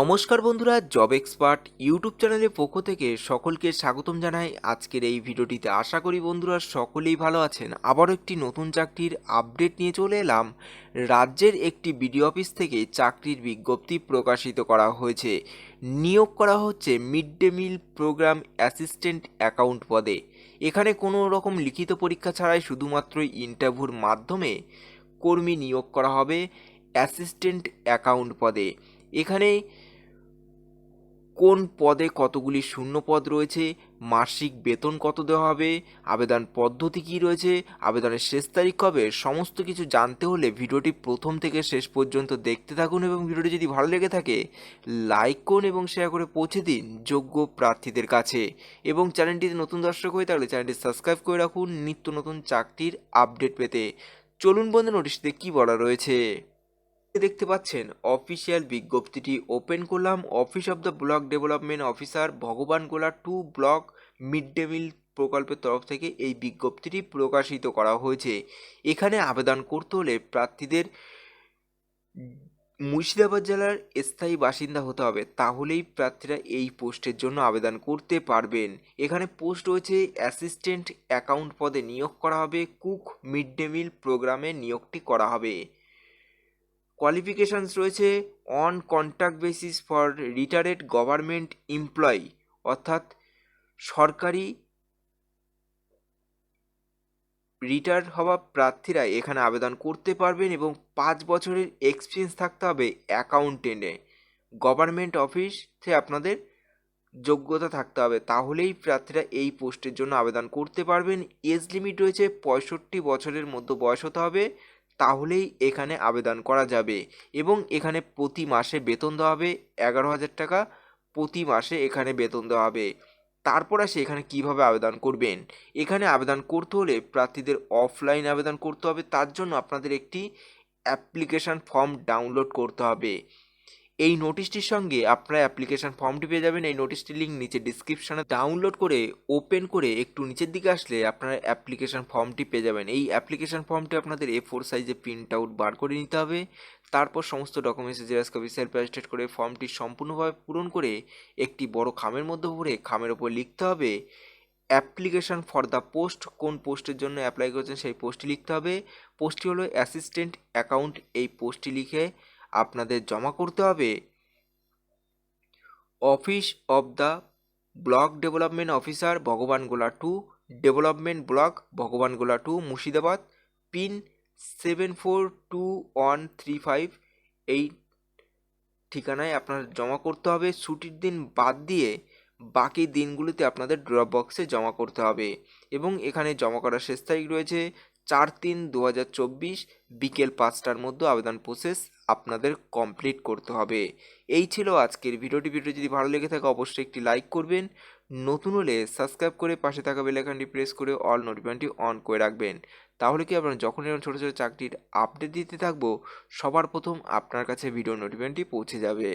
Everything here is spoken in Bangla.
নমস্কার বন্ধুরা জব এক্সপার্ট ইউটিউব চ্যানেলের পক্ষ থেকে সকলকে স্বাগতম জানাই। আজকের এই ভিডিওটিতে আশা করি বন্ধুরা সকলেই ভালো আছেন। আবারও একটি নতুন চাকরির আপডেট নিয়ে চলে এলাম। রাজ্যের একটি বিডিও অফিস থেকে চাকরির বিজ্ঞপ্তি প্রকাশিত করা হয়েছে। নিয়োগ করা হচ্ছে mid day meal program assistant account পদে। এখানে কোনো রকম লিখিত পরীক্ষা ছাড়াই শুধুমাত্র ইন্টারভিউর মাধ্যমে কর্মী নিয়োগ করা হবে অ্যাসিস্ট্যান্ট অ্যাকাউন্ট পদে। এখানে কোন পদে কতগুলি শূন্য পদ রয়েছে? মাসিক বেতন কত দেওয়া হবে? আবেদন পদ্ধতি কী রয়েছে? আবেদনের শেষ তারিখ কবে? সমস্ত কিছু জানতে হলে ভিডিওটি প্রথম থেকে শেষ পর্যন্ত দেখতে থাকুন এবং ভিডিওটি যদি ভালো লেগে থাকে, লাইক করুন এবং শেয়ার করে পৌঁছে দিন যোগ্য প্রার্থীদের কাছে। এবং চ্যানেলটিতে নতুন দর্শক হয়ে থাকলে চ্যানেলটি সাবস্ক্রাইব করে রাখুন নিত্য নতুন চাকরির আপডেট পেতে। চলুন বন্ধু নোটিশতে কী বলা রয়েছে? দেখতে পাচ্ছেন অফিসিয়াল বিজ্ঞপ্তিটি ওপেন করলাম। Office of the block development officer Bhagwangola two block mid day meal প্রকল্পের তরফ থেকে এই বিজ্ঞপ্তিটি প্রকাশিত করা হয়েছে। এখানে আবেদন করতে হলে প্রার্থীদের মুর্শিদাবাদ জেলার স্থায়ী বাসিন্দা হতে হবে, তাহলেই প্রার্থীরা এই পোস্টের জন্য আবেদন করতে পারবেন। এখানে পোস্ট রয়েছে, অ্যাসিস্ট্যান্ট অ্যাকাউন্ট পদে নিয়োগ করা হবে, কুক মিড ডে মিল প্রোগ্রামে নিয়োগটি করা হবে। কোয়ালিফিকেশানস রয়েছে on contract basis for retired government employee অর্থাৎ সরকারি রিটায়ার্ড হওয়া প্রার্থীরা এখানে আবেদন করতে পারবেন এবং পাঁচ বছরের এক্সপিরিয়েন্স থাকতে হবে অ্যাকাউন্টেন্টে গভর্নমেন্ট অফিসে আপনাদের যোগ্যতা থাকতে হবে, তাহলেই প্রার্থীরা এই পোস্টের জন্য আবেদন করতে পারবেন। এজ লিমিট রয়েছে পঁয়ষট্টি বছরের মধ্যে বয়স হতে হবে। তাহলেই এখানে আবেদন করা যাবে এবং এখানে প্রতি মাসে বেতন দেওয়া হবে এগারো হাজার টাকা। প্রতি মাসে এখানে বেতন দেওয়া হবে। তারপর আসে এখানে কীভাবে আবেদন করবেন? এখানে আবেদন করতে হলে প্রার্থীদের অফলাইন আবেদন করতে হবে। তার জন্য আপনাদের একটি অ্যাপ্লিকেশান ফর্ম ডাউনলোড করতে হবে। এই নোটিশটির সঙ্গে আপনারা অ্যাপ্লিকেশান ফর্মটি পেয়ে যাবেন। এই নোটিশটির লিঙ্ক নিচে ডিসক্রিপশানে ডাউনলোড করে ওপেন করে একটু নিচের দিকে আসলে আপনারা অ্যাপ্লিকেশান ফর্মটি পেয়ে যাবেন। এই অ্যাপ্লিকেশান ফর্মটি আপনাদের এ ফোর সাইজে প্রিন্ট আউট বার করে নিতে হবে। তারপর সমস্ত ডকুমেন্টসে জেরাস কপি সেলফ অ্যাটেস্টেড করে ফর্মটি সম্পূর্ণভাবে পূরণ করে একটি বড় খামের মধ্যে ভরে খামের ওপর লিখতে হবে। অ্যাপ্লিকেশান ফর দ্য পোস্ট কোন পোস্টের জন্য অ্যাপ্লাই করেছেন সেই পোস্টটি লিখতে হবে। পোস্টটি হলো অ্যাসিস্ট্যান্ট অ্যাকাউন্ট এই পোস্টটি লিখে আপনাদের জমা করতে হবে। Office of the block development officer Bhagwangola two, development block Bhagwangola two, Murshidabad, pin seven four two one three five. এই ঠিকানায় আপনার জমা করতে হবে। ছুটির দিন বাদ দিয়ে বাকি দিনগুলিতে আপনাদের ড্রপ বক্সে জমা করতে হবে। এবং এখানে জমা করার শেষ তারিখ রয়েছে চার তিন দু হাজার চব্বিশ বিকেল পাঁচটার মধ্যে আবেদন প্রসেস আপনাদের কমপ্লিট করতে হবে। এই ছিল আজকের ভিডিওটি। ভিডিও যদি ভালো লেগে থাকে, অবশ্যই একটি লাইক করবেন। নতুন হলে সাবস্ক্রাইব করে পাশে থাকা বেলাইকানটি প্রেস করে অল নোটিফিকেশনটি অন করে রাখবেন। তাহলে কি আপনার যখন এরকম ছোটো ছোটো চাকরির আপডেট দিতে থাকব, সবার প্রথম আপনার কাছে ভিডিও নোটিফিকেশনটি পৌঁছে যাবে।